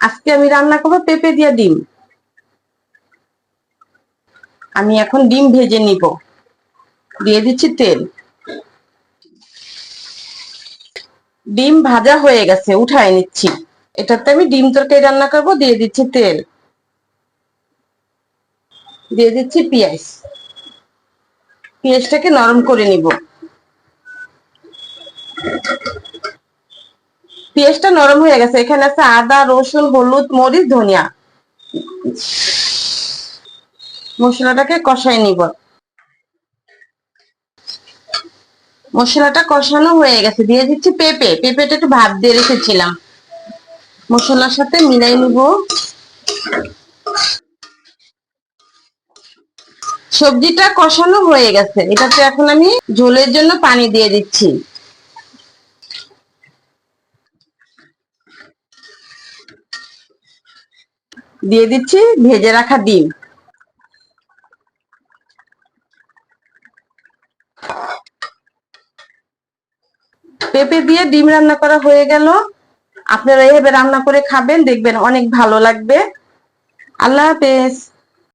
আজকে আমি রান্না করব পেঁপে দিয়ে ডিম। আমি এখন ডিম ভেজে নিব। দিয়ে দিচ্ছি তেল। ডিম ভাজা হয়ে গেছে, উঠায় নিচ্ছি। এটাতে আমি ডিম তরকারি রান্না করব, দিয়ে দিচ্ছি তেল। দিয়ে দিচ্ছি পেঁয়াজ। পেঁয়াজটাকে নরম করে নিব। পেঁয়াজটা নরম হয়ে গেছে। এখানে আছে আদা, রসুন, হলুদ, মরিচ, ধনিয়া। মশলাটাকে কষাই নিব। মশলাটা কষানো হয়ে গেছে। দিয়ে দিচ্ছি পেঁপে। পেঁপেটা একটু ভাত দিয়ে রেখেছিলাম। মশলার সাথে মিলাই নিব। সবজিটা কষানো হয়ে গেছে। এটাতে এখন আমি ঝোলের জন্য পানি দিয়ে দিচ্ছি। দিয়ে দিচ্ছি ভেজে রাখা ডিম। পেঁপে দিয়ে ডিম রান্না করা হয়ে গেল। আপনারা এভাবে রান্না করে খাবেন, দেখবেন অনেক ভালো লাগবে। আল্লাহ হাফেজ।